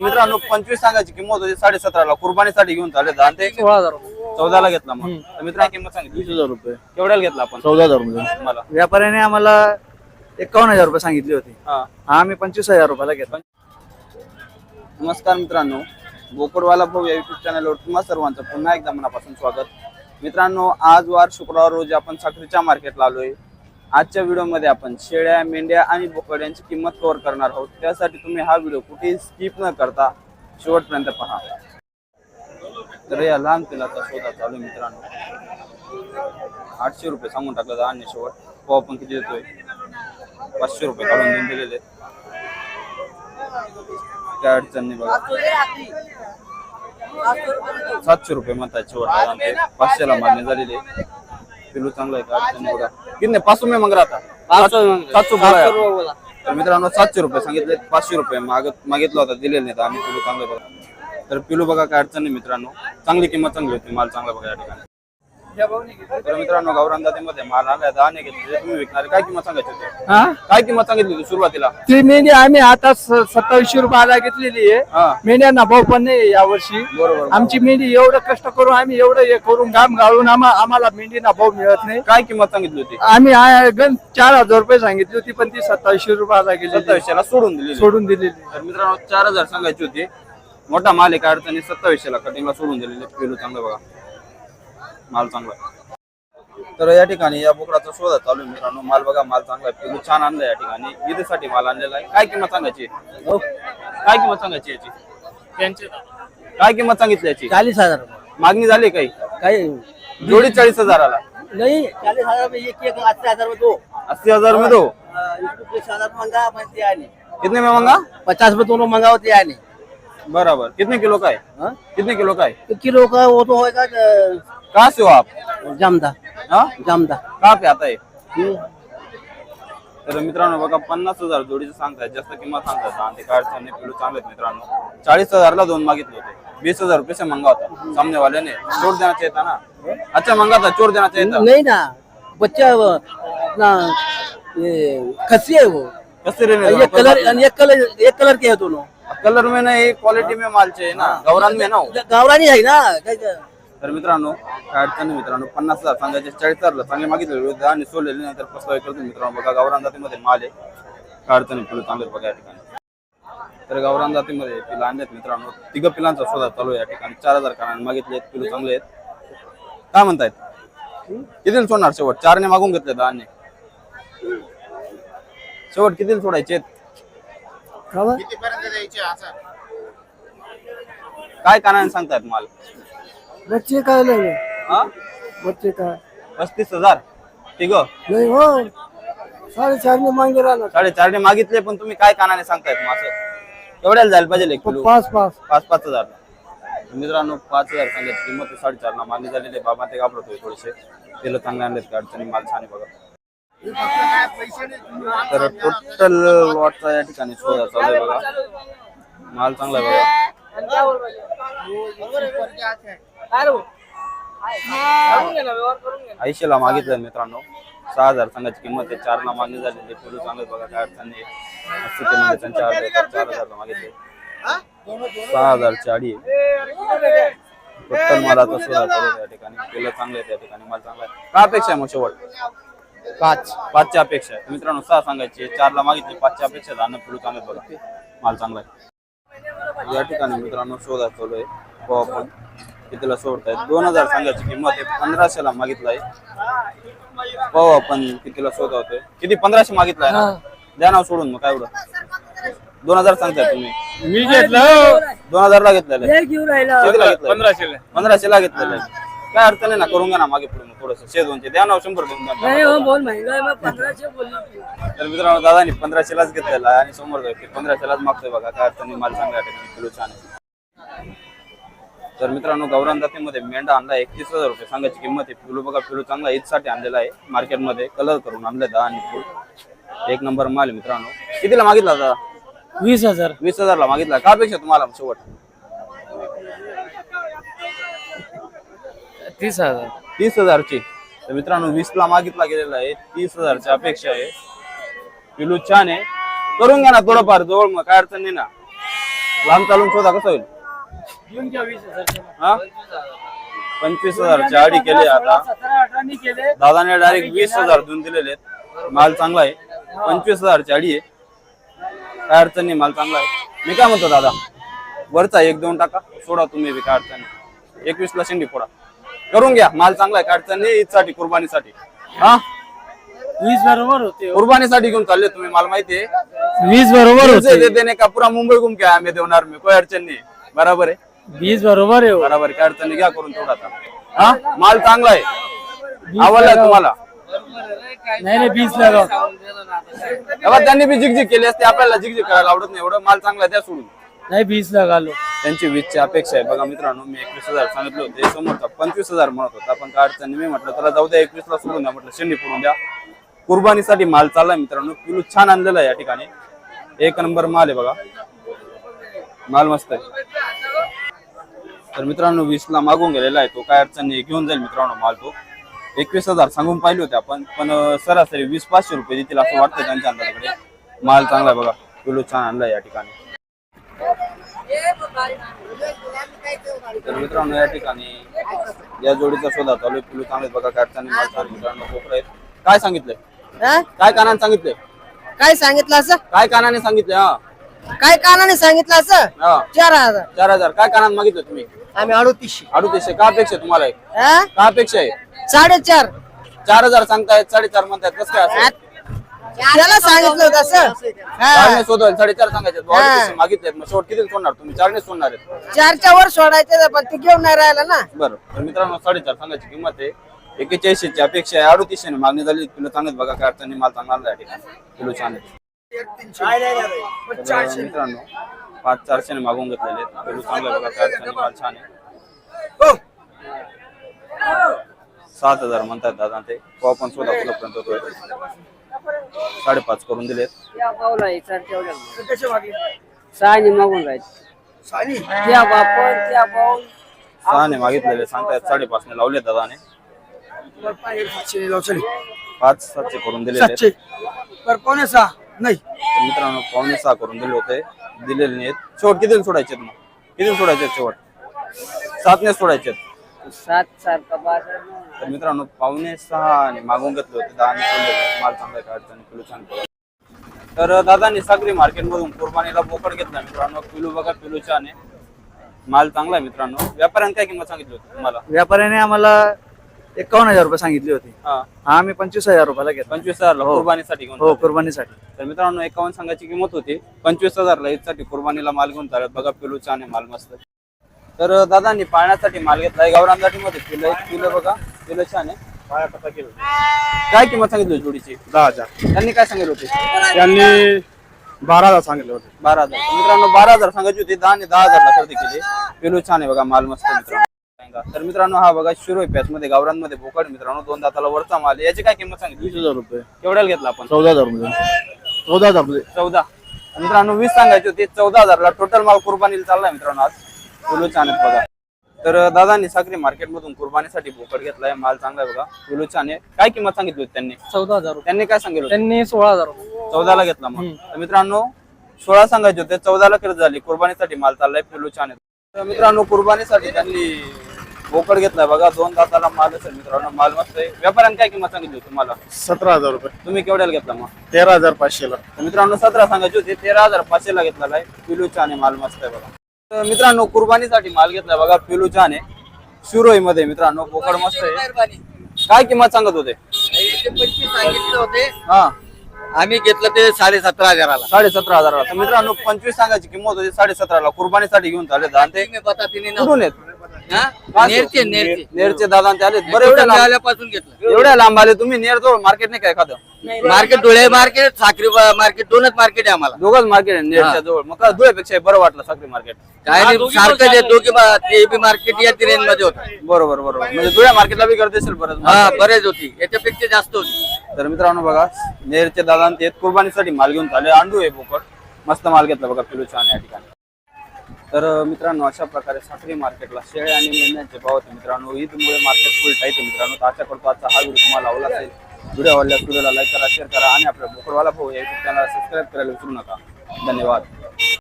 मित्रांनो पंचवीस सांगायची किंमत होती साडे सतराला कुर्बानीसाठी घेऊन चालले आणि ते सोळा हजार रुपये. चौदाला घेतला मग. तर मित्रांनो किंमत सांगितली. वीस हजार रुपये. केवढ्याला घेतला आपण? चौदा हजार रुपये. तुम्हाला? व्यापाऱ्याने आम्हाला एकावन्न हजार रुपये सांगितले होते. हा. आम्ही पंचवीस हजार रुपयाला घेतला. नमस्कार मित्रांनो. बोकडवाला भाऊ या युट्यूब चॅनलवर तुम्हा सर्वांचं पुन्हा एकदा मनापासून स्वागत. मित्रांनो आज वार शुक्रवार रोजी आपण साखरेच्या मार्केटला आलोय. आजच्या व्हिडिओमध्ये आपण शेळ्या मेंढ्या आणि बोकड यांची किंमत कव्हर करणार आहोत. त्यासाठी तुम्ही हा व्हिडिओ कुठेही स्किप न करता शेवटपर्यंत पहा. तर या लहान पिलाचा शोधा चालू मित्रांनो. आठशे रुपये सांगून टाकलं आणि शेवट. पाव आपण किती देतोय? पाचशे रुपये काढून देऊन दिलेले काय अडचण नाही बघा. सातशे रुपये म्हणतात शेवट. पाचशेला मान्य झालेले पिलू चांगलं आहे का? अडचण बघा. बघा किती पाचशे मग राहता. सातशे बोला. तर मित्रांनो सातशे रुपये सांगितले. पाचशे रुपये मागत मागितला होता दिलेले नाही आणि पिलू चांगलं बघा. तर पिलू बघा काय अडचण नाही मित्रांनो. चांगली किंमत चांगली होती. माल चांगला बघा या ठिकाणी. तर मित्रांनो गावरान जातीमध्ये माल आलाय दहा नाही घेतले तुम्ही विकणारे काय किंमत सांगायची होती हा? काय किंमत सांगितली होती सुरुवातीला? ती मेंढी आम्ही आता स- सत्तावीसशे रुपयाला घेतलेली आहे. मेंढ्यांना भाव पण नाही यावर्षी. बरोबर आमची मेंढी एवढं कष्ट करून आम्ही एवढं हे करून घाम गाळून आम्हा- आम्हाला मेंढीना भाव मिळत नाही. काय किंमत सांगितली होती? आम्ही आ- गण चार हजार रुपये सांगितली होती पण ती सत्तावीसशे रुपयाला गेली सत्तावीसशेला सोडून दिली सोडून दिलेली तर मित्रांनो चार हजार सांगायची होती. मोठा माल आहे काय अडचणी सत्तावीसशेला कटिंगला सोडून दिलेले पेरू चांगलं बघा. माल चांगला आहे. तर या ठिकाणी या बोकडाचा शोधा चालू आहे मित्रांनो. माल बघा माल चांगला आहे. पेरू छान आणलाय या ठिकाणी. ईदसाठी माल आणलेला आहे. काय किंमत सांगायची? काय किंमत सांगायची याची? काय किंमत सांगितली याची? चालीस हजार मागणी झाली काही? काही जोडी चाळीस हजाराला. नहीं चालीस हजार में एक एक अस्सी हजार में दो. अस्सी हजार में दो? बीस हजार मंगा बनते आने कितने में मंगा? पचास में दोनों मंगा होते आने बराबर. कितने किलो का है? हाँ? कितने किलो का है किलो का वो तो होएगा अ, कहाँ से हो आप? जामदा. हाँ? जामदा. कहाँ पे आता है तर मित्रांनो बघा पन्नास हजार जोडीचं सांगताय जास्त किंमत सांगताय. आणि ते पिलू चांगले आहेत मित्रांनो. चाळीस हजारला दोन मागितले होते. बीस हजार रुपये से मंगा होता सामने वाले ने चोर देना चाहिए था ना? अच्छा मंगा था चोर देना चाहिए था नहीं ना. बच्चा वो अपना ये खस्सी है वो. कसं रे ये कलर एक कलर एक कलर के है दोनों. कलर में नाही क्वालिटी में माल चाहिए ना. गौरान में ना हो. गावरानी है ना. काय- तर मित्रांनो काय अडचण नाही मित्रांनो. पन्नास हजार सांगायचे चाळीस हजारला चांगले मागितले होते आणि सोडलेले नंतर पस्तावे करतो मित्रांनो. बघा गावरान जातीमध्ये माल आहे. काय अडचण नाही पिलू चांगले बघा या ठिकाणी. तर गावरान जातीमध्ये पिलं आणलेत मित्रांनो. तिघ पिलांचा शोधा चालू आहे या ठिकाणी. चार हजार कारण मागितले आहेत पिलू चांगले आहेत. काय म्हणतायत? कितीला सोडणार शेवट? चारने मागून घेतले धान्य शेवट कितीला सोडायचे काय कानाने सांगतायत माल? बच्चे काय लगे हा? बच्चे काय? पस्तीस हजार. ठीक नाही हो. साडेचार ने मागे राहणार. साडेचारने मागितले पण तुम्ही काय कानाने सांगतायत मग असं? एवढ्याला जायला पाहिजे एक किलो. पाच पाच. पाच पाच हजार. मित्रांनो पाच हजार सांगत किंमत आहे साडेचारला मागणी झालेले बाबा ते घाबरतोय थोडेसे. तेल चांगले आणलेत का? अडचणी माल छान आहे बघा. तर टोटल लॉटचा या ठिकाणी. शोधा चालू आहे बघा. माल चांगला आहे बघा. ऐंशीला मागितलं मित्रांनो. सहा हजार सांगायची किंमत आहे. चारला मागणी झालेली पिलू चांगले बघा काय अडचण नाही अस्सी ते म्हणजे त्यांच्या अर्धे एकर चार हजारला मागितले. सहा हजार चाळी टोटल मालाचा शोधा चालू आहे या ठिकाणी. पिलं चांगले आहेत या ठिकाणी. माल चांगला आहे. काय अपेक्षा आहे मग शेवट? पाच. पाचच्या अपेक्षा आहे. मित्रांनो सहा सांगायची. चारला मागितली. पाचच्या अपेक्षा आहे. अन्न पिलू चांगले बघा. माल चांगला आहे. या ठिकाणी मित्रांनो शोधा चालू आहे. कितीला सोडतायत? दोन हजार सांगायची किंमत आहे. पंधराशेला मागितलाय. पाहू आपण कितीला शोधा होतोय किती? पंधराशे मागितलाय ना? द्या नाव सोडून मग काय एवढं? दोन हजार सांगताय तुम्ही. मी घेतलं दोन हजार ला घेतलेलं आहे. घेऊन राहिला. कितीला घेतलंय? पंधराशे पंधराशे ला घेतलेलं आहे. काय अडचण नाही ना? करून घ्या ना मागे पुढे थोडस. शेजवनचे द्या नाव शंभर देऊन द्या. बहुत महंगा है से बोल तर मित्रांनो दादानी पंधराशे लाच घेतलेला आहे आणि समोर जाऊ पंधराशे लाच मागतोय बघा. काय अडचण नाही माल चांगला किलो छान आहे. तर मित्रांनो गौरान जातीमध्ये मेंढा आणला एकतीस हजार रुपये. सांगायची किंमत आहे. पिलू बघा पिलू चांगला ईदसाठी आणलेला आहे. मार्केटमध्ये कलर करून आणले दहा आणि फुल. एक नंबर माल आहे मित्रांनो. कितीला मागितला दादा वीस हजार. वीस हजारला मागितला. का अपेक्षा तुम्हाला शेवट? तीस हजार. तीस हजारची. तर मित्रांनो वीस ला मागितला गेलेला आहे. तीस हजारची अपेक्षा आहे. पिलू छान आहे. करून घ्या ना थोडंफार. जवळ मग काय अडचण नाही ना. लांब चालून शोधा कसं होईल? हा? पंचवीस हजारचे आडी केले आता. दादाने डायरेक्ट वीस हजार देऊन दिलेले आहेत. माल चांगला आहे. पंचवीस हजारची आडी आहे. काय अडचण नाही माल चांगला आहे. मी काय म्हणतो दादा? वरचा एक दोन टाका. सोडा तुम्ही बी काय अडचण नाही. एकवीस ला शेंडी फोडा. करून घ्या. माल चांगला आहे. काय अडचण नाही. ईदसाठी कुर्बानीसाठी. हा? वीस बरोबर होते. कुर्बानीसाठी घेऊन चालले तुम्ही मला माहिती आहे. वीस बरोबर तुमचे दे देने का? पूरा मुंबई घूम के आम्ही देणार मी. कोई अडचण नाही. बराबर आहे? वीस बरोबर आहे हो. बराबर काय अडचण नाही. घ्या करून थोडा आता. हा? माल चांगला आहे. आवडलाय तुम्हाला? नाही नाही वीस लगाव तेव्हा त्यांनी बी झिकझिक केली असते. आपल्याला झिकझिक करायला आवडत नाही. एवढं माल चांगला आहे त्या सोडून. नाही वीस लगालो त्यांची वीसची अपेक्षा आहे. बघा मित्रांनो मी एकवीस हजार सांगितलं होते. समोरचा पंचवीस हजार म्हणत होता. पण काय अडचण नाही. मी म्हटलं त्याला जाऊ द्या एकवीस ला सोडून द्या. म्हटलं शेंडी फोडून द्या. कुर्बानीसाठी माल चाललाय मित्रांनो. किलो छान आणलेला आहे या ठिकाणी. एक नंबर माल आहे बघा. माल मस्त आहे. तर मित्रांनो वीस ला मागून गेलेला आहे. तो काय अडचण नाही घेऊन जाईल मित्रांनो माल तो. एकवीस हजार सांगून पाहिले होते आपण पण सरासरी वीस पाचशे रुपये देतील असं वाटतं त्यांच्या अंदाजाकडे. माल चांगला आहे बघा. किलो छान आणलाय या ठिकाणी. तर मित्रांनो या ठिकाणी या जोडीचा शोधा चालू आहे. पिलू चांगले बघा काय अडचण नाही, माल आहे. मित्रांनो कोपरा काय सांगितलंय? हा? काय कानाने सांगितलंय? काय सांगितलं असं? काय कानाने सांगितलंय? हा. काय कानाने सांगितलं असं? चार हजार. चार हजार. काय कानाने मागितलं तुम्ही? आम्ही अडोतीसशे. अडुतीसशे. का अपेक्षा आहे तुम्हाला? हा? का अपेक्षा आहे? साडेचार. चार हजार सांगतायत साडेचार म्हणतायत. कसं काय असं? त्याला सांगितलं होतं असं? हा. चारने साडेचार सांगायचे. अडुतीसशे मागितलेत. मग शेवट किती सोडणार तुम्ही? चारने सोडणार आहेत. चारच्या वर सोडायचे पण तू घेऊन नाही राहिला ना. बरं. तर मित्रांनो साडेचार सांगायची किंमत आहे. एकेचाळीसशे ची अपेक्षा आहे. अडुतीसशे मागणी झाली. किलो चांगलं बघा काय अडचणी माल चांगला आणला या ठिकाणी. किलो छान मित्रांनो पाच चारशे मागून घेतलेले चांगलं बघा माल छान आहे. सात हजार म्हणतात दादा ते. तो आपण स्वतः पुढपर्यंत होतोय. साडेपाच करून दिलेत. सहाने मागून राहायचे त्या बापन त्या पाऊन सहाने मागितलेले सांगतायत साडेपाचने लावले दादाने. पाच सातशे करून कोणी सहा. नाही. तर मित्रांनो पावणे सहा करून दिले होते. दिलेले नाहीत. शेवट किती सोडायचे मग? किती सोडायचे शेवट? सातने सोडायचे सात सारखा बाजार तर मित्रांनो पावणे सहा आणि मागून घेतले होते. दहा आणि. माल चांगला काय अडचण? किलो छान पडला. तर दादांनी सागरी मार्केट मधून कुर्बानीला बोकड घेतला. मित्रांनो किलो बघा किलो छान आहे. माल चांगला आहे मित्रांनो. व्यापाऱ्याने काय किंमत सांगितली होती तुम्हाला? व्यापाऱ्याने आम्हाला एकावन्न हजार रुपये सांगितले होते. हा. हा आम्ही पंचवीस हजार रुपयाला घेतला. पंचवीस हजारला कुर्बानीसाठी घेऊन हो. कुर्बानीसाठी. तर मित्रांनो एकावन्न सांगायची किंमत होती. पंचवीस हजारला ईदसाठी कुर्बानीला माल घेऊन चालत बघा पिलू छान आहे माल मस्त. तर दादांनी पाळण्यासाठी माल घेतलाय गावरांसाठी मध्ये किलो एक किलो बघा किलो छान आहे. काय किंमत सांगितली होती जोडीची? दहा हजार. त्यांनी काय सांगितलं होते? त्यांनी बारा हजार सांगितले होते. बारा हजार. तर मित्रांनो बारा हजार सांगायची होती. दहा आणि दहा हजारला खरेदी केली. पिलू छान आहे बघा माल मस्त आहे मित्रांनो तर मित्रांनो हा बघा पॅच मध्ये गावरांमध्ये बोकड. मित्रांनो दोन दाताला वरचा माल. याची काय किंमत सांगितली? वीस हजार रुपये. केवढ्याला घेतला आपण. चौदा हजार रुपये चौदा हजार रुपये चौदा. मित्रांनो वीस सांगायचे होते. चौदा हजारला टोटल माल कुर्बानीला चाललाय मित्रांनो आज. फुलू छान आहेत बघा. तर दादांनी साखरी मार्केट मधून कुर्बानीसाठी बोकड घेतलाय. माल चांगला आहे बघा. फुलू छान आहे. काय किंमत सांगितली होती त्यांनी? चौदा हजार त्यांनी काय सांगितलं? त्यांनी सोळा हजार रुपये. चौदाला घेतला मग. तर मित्रांनो सोळा सांगायचे होते. चौदाला खरेदी झाली. कुर्बानीसाठी माल चाललाय. फुलू छान आहे तर मित्रांनो कुर्बानीसाठी त्यांनी बोकड घेतलाय बघा दोन दाताला माल असेल मित्रांनो माल मस्त आहे. व्यापाऱ्याने काय किंमत सांगितली होती तुम्हाला? सतरा हजार रुपये. तुम्ही केवढ्याला घेतला मग? तेरा हजार पाचशेला. तर मित्रांनो सतरा सांगायचे होते तेरा हजार पाचशे ला घेतलेला आहे. पिलू आहे माल मस्त आहे बघा. तर मित्रांनो कुर्बानीसाठी माल घेतलाय बघा पिलू आहे शिरोई मध्ये मित्रांनो बोकड मस्त आहे. काय किंमत सांगत होते? सांगितलं होते. हा. आम्ही घेतलं ते साडे सतरा हजाराला. साडे सतरा हजाराला. तर मित्रांनो पंचवीस सांगायची किंमत होती साडे सतराला कुर्बानीसाठी घेऊन चालले आणि ते कुठून नेरचे नेरचे. नेरचे दादा आणि ते आले बरं एवढ्या लांब आल्यापासून घेतलं. एवढ्या लांब आले तुम्ही? नेर जवळ मार्केट नाही काय एखादं? Market Dhule market Sakhri market दोनच मार्केट आहे आम्हाला. दोघंच मार्केट आहे नेरच्या जवळ. मग काय धुळ्यापेक्षा बरं वाटलं साखरी मार्केट काय नाही सारखं जे दोघे ते बी मार्केट या रेंजमध्ये होतं. बरोबर बरोबर. म्हणजे धुळ्या मार्केटला बी करत असेल बरं. हा बरेच होती. याच्यापेक्षा जास्त होती. तर मित्रांनो बघा नेरचे दादा आणि ते कुर्बानीसाठी माल घेऊन चालले. अंडू आहे बोकड. मस्त माल घेतला बघा पिलू छान आहे या ठिकाणी. तर मित्रांनो अशा प्रकारे साखरी मार्केटला शेळ्या आणि मेंढ्यांचे भाव होते मित्रांनो ईदमुळे मार्केट फुल टाईट आहे मित्रांनो. तर आशा करतो आजचा हा व्हिडिओ तुम्हाला आवडला असेल. व्हिडिओ आवडल्यास व्हिडिओला लाईक करा शेअर करा आणि आपल्या बोकडवाला भाऊ या युट्यूब चॅनलला सबस्क्राईब करायला विसरू नका. धन्यवाद.